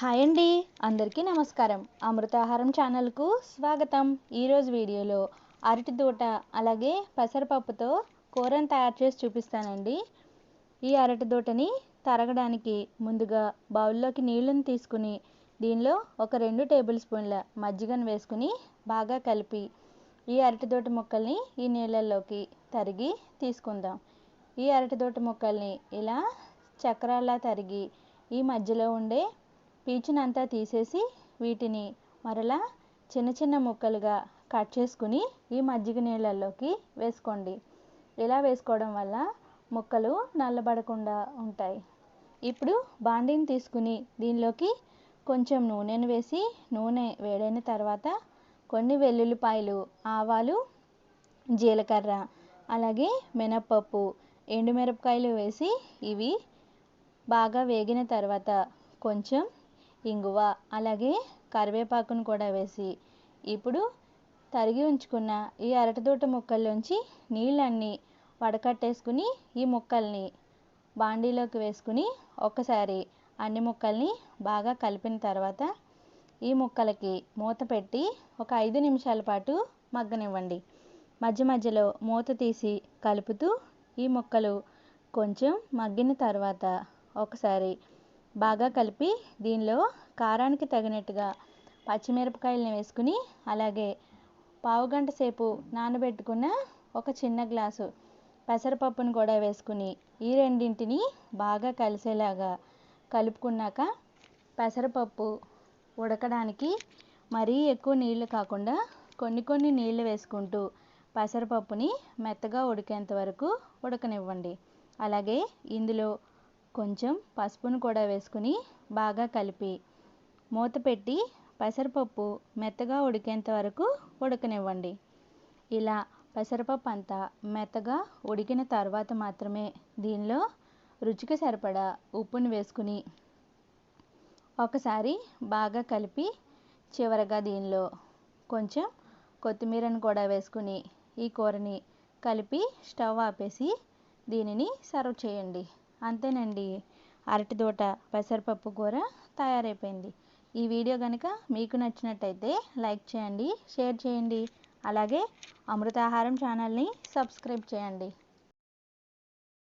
Hi అండి. అందరికీ నమస్కారం. అమృతాహారం ఛానల్కు స్వాగతం. ఈరోజు వీడియోలో అరటి దూట అలాగే పెసరపప్పుతో కూరను తయారు చేసి చూపిస్తానండి. ఈ అరటి దూటని తరగడానికి ముందుగా బౌల్లోకి నీళ్ళని తీసుకుని దీనిలో ఒక రెండు టేబుల్ స్పూన్ల మజ్జిగను వేసుకుని బాగా కలిపి ఈ అరటి దూట ముక్కల్ని ఈ నీళ్ళల్లోకి తరిగి తీసుకుందాం. ఈ అరటి దూట ముక్కల్ని ఇలా చక్రాల్లా తరిగి ఈ మధ్యలో ఉండే పీచునంతా తీసేసి వీటిని మరలా చిన్న చిన్న ముక్కలుగా కట్ చేసుకుని ఈ మజ్జిగ నీళ్ళల్లోకి వేసుకోండి. ఇలా వేసుకోవడం వల్ల ముక్కలు నల్లబడకుండా ఉంటాయి. ఇప్పుడు బాండీని తీసుకుని దీనిలోకి కొంచెం నూనెను వేసి నూనె వేడైన తర్వాత కొన్ని వెల్లుల్లిపాయలు ఆవాలు జీలకర్ర అలాగే మినప్పప్పు ఎండుమిరపకాయలు వేసి ఇవి బాగా వేగిన తర్వాత కొంచెం ఇంగువ అలాగే కరివేపాకును కూడా వేసి ఇప్పుడు తరిగి ఉంచుకున్న ఈ అరటిదూట ముక్కల్లోంచి నీళ్ళన్నీ వడకట్టేసుకుని ఈ ముక్కల్ని బాండీలోకి వేసుకుని ఒక్కసారి అన్ని ముక్కల్ని బాగా కలిపిన తర్వాత ఈ ముక్కలకి మూత పెట్టి ఒక ఐదు నిమిషాల పాటు మగ్గనివ్వండి. మధ్య మధ్యలో మూత తీసి కలుపుతూ ఈ ముక్కలు కొంచెం మగ్గిన తర్వాత ఒకసారి బాగా కలిపి దీనిలో కారానికి తగినట్టుగా పచ్చిమిరపకాయలను వేసుకుని అలాగే పావు గంట సేపు నానబెట్టుకున్న ఒక చిన్న గ్లాసు పెసరపప్పును కూడా వేసుకుని ఈ రెండింటిని బాగా కలిసేలాగా కలుపుకున్నాక పెసరపప్పు ఉడకడానికి మరీ ఎక్కువ నీళ్ళు కాకుండా కొన్ని కొన్ని నీళ్ళు వేసుకుంటూ పెసరపప్పుని మెత్తగా ఉడికేంత వరకు ఉడకనివ్వండి. అలాగే ఇందులో కొంచెం పసుపును కూడా వేసుకుని బాగా కలిపి మూత పెట్టి పెసరపప్పు మెత్తగా ఉడికేంత వరకు ఉడకనివ్వండి. ఇలా పెసరపప్పు అంతా మెత్తగా ఉడికిన తర్వాత మాత్రమే దీనిలో రుచికి సరిపడా ఉప్పుని వేసుకుని ఒకసారి బాగా కలిపి చివరగా దీనిలో కొంచెం కొత్తిమీరను కూడా వేసుకుని ఈ కూరని కలిపి స్టవ్ ఆపేసి దీనిని సర్వ్ చేయండి. అంతేనండి. అరటి దోట పెసరపప్పు కూర తయారైపోయింది. ఈ వీడియో కనుక మీకు నచ్చినట్టయితే లైక్ చేయండి షేర్ చేయండి. అలాగే అమృతాహారం ఛానల్ని సబ్స్క్రైబ్ చేయండి.